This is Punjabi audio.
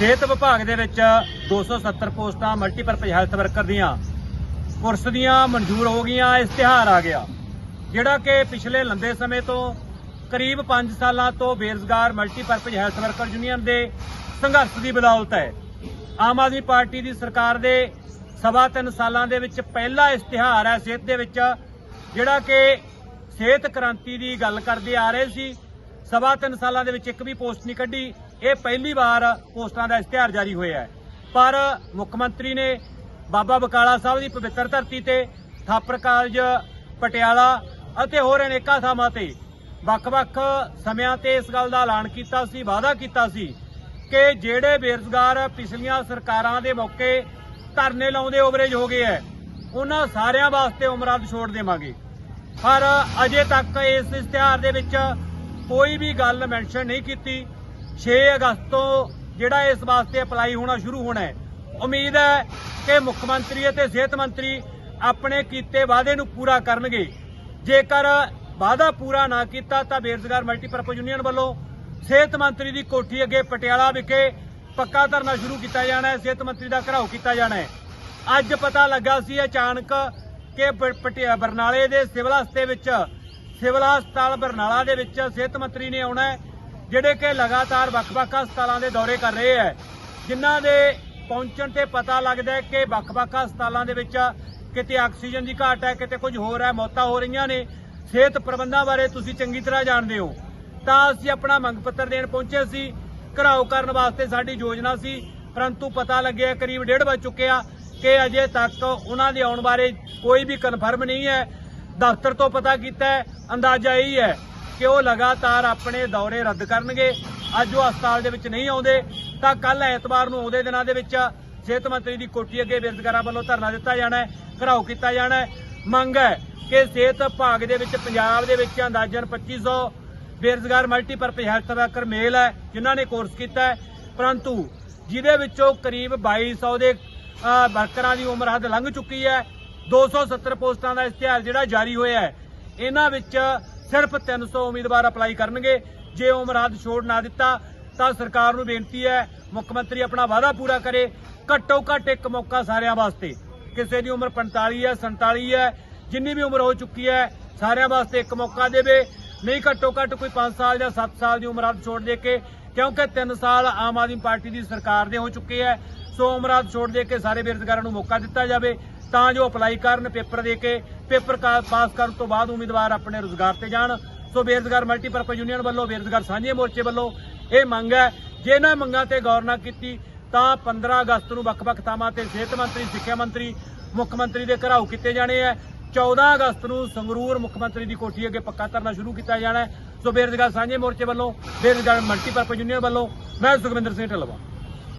ਸਿਹਤ ਵਿਭਾਗ ਦੇ ਵਿੱਚ 270 ਪੋਸਟਾਂ ਮਲਟੀਪਰਪਜ਼ ਹੈਲਥ ਵਰਕਰ ਦੀਆਂ। ਪੁਰਸ਼ ਦੀਆਂ ਮਨਜ਼ੂਰ ਹੋ ਗਈਆਂ ਇਸ਼ਤਿਹਾਰ ਆ ਗਿਆ। ਜਿਹੜਾ ਕਿ ਪਿਛਲੇ ਲੰਬੇ ਸਮੇਂ ਤੋਂ ਕਰੀਬ 5 ਸਾਲਾਂ ਤੋਂ ਬੇਰੁਜ਼ਗਾਰ ਮਲਟੀਪਰਪਜ਼ ਹੈਲਥ ਵਰਕਰ ਯੂਨੀਅਨ ਦੇ ਸੰਘਰਸ਼ ਦੀ ਬਦੌਲਤ ਹੈ। ਆਮ ਆਦਮੀ ਪਾਰਟੀ ਦੀ ਸਰਕਾਰ ਦੇ ਸਵਾ ਤਿੰਨ ਸਾਲਾਂ ਦੇ ਵਿੱਚ ਪਹਿਲਾ ਇਸ਼ਤਿਹਾਰ ਹੈ। ਸਿਹਤ ਦੇ ਵਿੱਚ ਜਿਹੜਾ ਕਿ ਸਿਹਤ ਕ੍ਰਾਂਤੀ ਦੀ ਗੱਲ ਕਰਦੇ ਆ ਰਹੇ ਸੀ। ਸਵਾ ਤਿੰਨ ਸਾਲਾਂ ਦੇ ਵਿੱਚ ਇੱਕ ਵੀ ਪੋਸਟ ਨਹੀਂ ਕੱਢੀ। ਇਹ ਪਹਿਲੀ ਵਾਰ ਪੋਸਟਾਂ ਦਾ ਇਸ਼ਤਿਹਾਰ ਜਾਰੀ ਹੋਇਆ ਹੈ। ਪਰ ਮੁੱਖ ਮੰਤਰੀ ਨੇ ਬਾਬਾ ਬਕਾਲਾ ਸਾਹਿਬ ਦੀ ਪਵਿੱਤਰ ਧਰਤੀ ਤੇ ਥਾਪਰ ਕਾਲਜ, ਪਟਿਆਲਾ ਅਤੇ ਹੋਰ ਅਨੇਕਾਂ ਥਾਵਾਂ ਤੇ ਵੱਖ-ਵੱਖ ਸਮਿਆਂ ਤੇ ਇਸ ਗੱਲ ਦਾ ਐਲਾਨ ਕੀਤਾ ਸੀ, ਵਾਅਦਾ ਕੀਤਾ ਸੀ ਕਿ ਜਿਹੜੇ ਬੇਰੁਜ਼ਗਾਰ ਪਿਛਲੀਆਂ ਸਰਕਾਰਾਂ ਦੇ ਮੌਕੇ ਧਰਨੇ ਲਾਉਂਦੇ ਓਵਰੇਜ ਹੋ ਗਏ ਐ ਉਹਨਾਂ ਸਾਰਿਆਂ ਵਾਸਤੇ ਉਮਰਾਂ ਉਮਰਾਦ ਛੋੜ ਦੇਵਾਂਗੇ। ਪਰ ਅਜੇ ਤੱਕ ਇਸ ਇਸ਼ਤਿਹਾਰ ਦੇ ਵਿੱਚ ਕੋਈ ਵੀ ਗੱਲ ਮੈਂਸ਼ਨ ਨਹੀਂ ਕੀਤੀ। 6 ਅਗਸਤ ਤੋਂ ਜਿਹੜਾ ਇਸ ਵਾਸਤੇ ਅਪਲਾਈ ਹੋਣਾ ਸ਼ੁਰੂ ਹੋਣਾ ਹੈ। ਉਮੀਦ ਹੈ ਕਿ ਮੁੱਖ ਮੰਤਰੀ ਅਤੇ ਸਿਹਤ ਮੰਤਰੀ ਆਪਣੇ ਕੀਤੇ ਵਾਅਦੇ ਨੂੰ ਪੂਰਾ ਕਰਨਗੇ। ਜੇਕਰ ਵਾਅਦਾ ਪੂਰਾ ਨਾ ਕੀਤਾ ਤਾਂ ਬੇਰੁਜ਼ਗਾਰ ਮਲਟੀਪਰਪਜ਼ ਯੂਨੀਅਨ ਵੱਲੋਂ ਸਿਹਤ ਮੰਤਰੀ ਦੀ ਕੋਠੀ ਅੱਗੇ ਪਟਿਆਲਾ ਵਿਖੇ ਪੱਕਾ ਧਰਨਾ ਸ਼ੁਰੂ ਕੀਤਾ ਜਾਣਾ ਹੈ, ਸਿਹਤ ਮੰਤਰੀ ਦਾ ਘਰਾਓ ਕੀਤਾ ਜਾਣਾ ਹੈ। ਅੱਜ ਪਤਾ ਲੱਗਾ ਸੀ ਅਚਾਨਕ ਕਿ ਪਟਿਆ, ਬਰਨਾਲੇ ਦੇ ਸਿਵਲ ਹਸਤੇ ਵਿੱਚ, ਸਿਵਲ ਹਸਪਤਾਲ ਬਰਨਾਲਾ ਦੇ ਵਿੱਚ ਸਿਹਤ ਮੰਤਰੀ ਨੇ ਆਉਣਾ ਹੈ। ਜਿਹੜੇ ਕਿ ਲਗਾਤਾਰ ਵੱਖ-ਵੱਖ ਹਸਪਤਾਲਾਂ ਦੇ ਦੌਰੇ ਕਰ ਰਹੇ ਹੈ, ਜਿਨ੍ਹਾਂ ਦੇ ਪਹੁੰਚਣ ਤੇ ਪਤਾ ਲੱਗਦਾ ਹੈ ਕਿ ਵੱਖ-ਵੱਖ ਹਸਪਤਾਲਾਂ ਦੇ ਵਿੱਚ ਕਿਤੇ ਆਕਸੀਜਨ ਦੀ ਘਾਟ ਹੈ, ਕਿਤੇ ਕੁਝ ਹੋਰ ਹੈ, ਮੌਤਾਂ ਹੋ ਰਹੀਆਂ ਨੇ। ਸਿਹਤ ਪ੍ਰਬੰਧਾਂ ਬਾਰੇ ਤੁਸੀਂ ਚੰਗੀ ਤਰ੍ਹਾਂ ਜਾਣਦੇ ਹੋ। ਤਾਂ ਅਸੀਂ ਆਪਣਾ ਮੰਗ ਪੱਤਰ ਦੇਣ ਪਹੁੰਚੇ ਸੀ। ਘਰਾਓ ਕਰਨ ਵਾਸਤੇ ਸਾਡੀ ਯੋਜਨਾ ਸੀ। ਪਰੰਤੂ ਪਤਾ ਲੱਗਿਆ ਕਰੀਬ ਡੇਢ ਵੱਜ ਚੁੱਕਿਆ ਕਿ ਅਜੇ ਤੱਕ ਉਹਨਾਂ ਦੇ ਆਉਣ ਬਾਰੇ ਕੋਈ ਵੀ ਕਨਫਰਮ ਨਹੀਂ ਹੈ। ਦਫ਼ਤਰ ਤੋਂ ਪਤਾ ਕੀਤਾ ਅੰਦਾਜ਼ਾ ਇਹੀ ਹੈ ਕਿ ਉਹ ਲਗਾਤਾਰ ਆਪਣੇ ਦੌਰੇ ਰੱਦ ਕਰਨਗੇ? ਅੱਜ ਉਹ ਹਸਪਤਾਲ ਦੇ ਵਿੱਚ ਨਹੀਂ ਆਉਂਦੇ, ਤਾਂ ਕੱਲ ਐਤਵਾਰ ਨੂੰ ਆਉਂਦੇ ਦਿਨਾਂ ਦੇ ਵਿੱਚ ਸਿਹਤ ਮੰਤਰੀ ਦੀ ਕੋਠੀ ਅੱਗੇ ਬੇਰੁਜ਼ਗਾਰਾਂ ਵੱਲੋਂ ਧਰਨਾ ਦਿੱਤਾ ਜਾਣਾ ਹੈ, ਘਰਾਓ ਕੀਤਾ ਜਾਣਾ ਹੈ। ਮੰਗ ਹੈ ਕਿ ਸਿਹਤ ਵਿਭਾਗ ਦੇ ਵਿੱਚ ਪੰਜਾਬ ਦੇ ਵਿੱਚ ਅੰਦਾਜ਼ਨ 2500 ਬੇਰੁਜ਼ਗਾਰ ਮਲਟੀਪਰਪਜ਼ ਹੈਲਥ ਵਰਕਰ ਮੇਲ ਹੈ, ਜਿਨ੍ਹਾਂ ਨੇ ਕੋਰਸ ਕੀਤਾ ਹੈ। ਪਰੰਤੂ ਜਿਹਦੇ ਵਿੱਚੋਂ ਕਰੀਬ 2200 ਦੇ ਵਰਕਰਾਂ ਦੀ ਉਮਰ ਹੱਦ ਲੰਘ ਚੁੱਕੀ ਹੈ। 270 ਪੋਸਟਾਂ ਦਾ ਇਸ਼ਤਿਹਾਰ ਜਿਹੜਾ ਜਾਰੀ ਹੋਇਆ ਹੈ, ਇਹਨਾਂ ਵਿੱਚ ਸਿਰਫ 300 ਉਮੀਦਵਾਰ ਅਪਲਾਈ ਕਰਨਗੇ। ਜੇ ਉਮਰ ਹੱਦ ਛੋੜ ਨਾ ਦਿੱਤਾ, ਤਾਂ ਸਰਕਾਰ ਨੂੰ ਬੇਨਤੀ ਹੈ, ਮੁੱਖ ਮੰਤਰੀ ਆਪਣਾ ਵਾਅਦਾ ਪੂਰਾ ਕਰੇ। ਘੱਟੋ ਘੱਟ ਇੱਕ ਮੌਕਾ ਸਾਰਿਆਂ ਵਾਸਤੇ। ਕਿਸੇ ਦੀ ਉਮਰ 45 ਹੈ 47 ਹੈ, ਜਿੰਨੀ ਵੀ ਉਮਰ ਹੋ ਚੁੱਕੀ ਹੈ, ਸਾਰਿਆਂ ਵਾਸਤੇ ਇੱਕ ਮੌਕਾ ਦੇਵੇ। ਨਹੀਂ ਘੱਟੋ ਘੱਟ ਕੋਈ 5 ਸਾਲ ਜਾਂ 7 ਸਾਲ ਦੀ ਉਮਰ ਹੱਦ ਛੋੜ ਦੇ ਕੇ, ਕਿਉਂਕਿ 3 ਸਾਲ ਆਮ ਆਦਮੀ ਪਾਰਟੀ ਦੀ ਸਰਕਾਰ ਦੇ ਹੋ ਚੁੱਕੇ ਹੈ। ਸੋ ਉਮਰ ਹੱਦ ਛੋੜ ਦੇ ਕੇ ਸਾਰੇ ਬੇਰੁਜ਼ਗਾਰਾਂ ਨੂੰ ਮੌਕਾ ਦਿੱਤਾ ਜਾਵੇ। ਤਾਂ ਜੋ ਅਪਲਾਈ ਕਰਨ, ਪੇਪਰ ਦੇ ਕੇ, ਪੇਪਰ ਕਾ- ਪਾਸ ਕਰਨ ਤੋਂ ਬਾਅਦ ਉਮੀਦਵਾਰ ਆਪਣੇ ਰੁਜ਼ਗਾਰ ਤੇ ਜਾਣ। ਸੋ ਬੇਰੁਜ਼ਗਾਰ ਮਲਟੀਪਰਪਜ਼ ਯੂਨੀਅਨ ਵੱਲੋਂ, ਬੇਰੁਜ਼ਗਾਰ ਸਾਂਝੇ ਮੋਰਚੇ ਵੱਲੋਂ ਇਹ ਮੰਗ ਹੈ, ਜੇ ਇਹਨਾਂ ਮੰਗਾਂ ਤੇ ਗੌਰ ਨਾ ਕੀਤੀ, ਤਾਂ 15 ਅਗਸਤ ਨੂੰ ਵੱਖ-ਵੱਖ ਥਾਵਾਂ ਤੇ ਸਿਹਤ ਮੰਤਰੀ, ਸਿੱਖਿਆ ਮੰਤਰੀ, ਮੁੱਖ ਮੰਤਰੀ ਦੇ ਘਰਾਓ ਕੀਤੇ ਜਾਣੇ ਹੈ। 14 ਅਗਸਤ ਨੂੰ ਸੰਗਰੂਰ ਮੁੱਖ ਮੰਤਰੀ ਦੀ ਕੋਠੀ ਅੱਗੇ ਪੱਕਾ ਧਰਨਾ ਸ਼ੁਰੂ ਕੀਤਾ ਜਾਣਾ ਹੈ। ਸੋ ਬੇਰੁਜ਼ਗਾਰ ਸਾਂਝੇ ਮੋਰਚੇ ਵੱਲੋਂ, ਬੇਰੁਜ਼ਗਾਰ ਮਲਟੀਪਰਪਜ਼ ਯੂਨੀਅਨ ਵੱਲੋਂ, ਮੈਂ ਸੁਖਵਿੰਦਰ ਸਿੰਘ ਢਲਵਾ।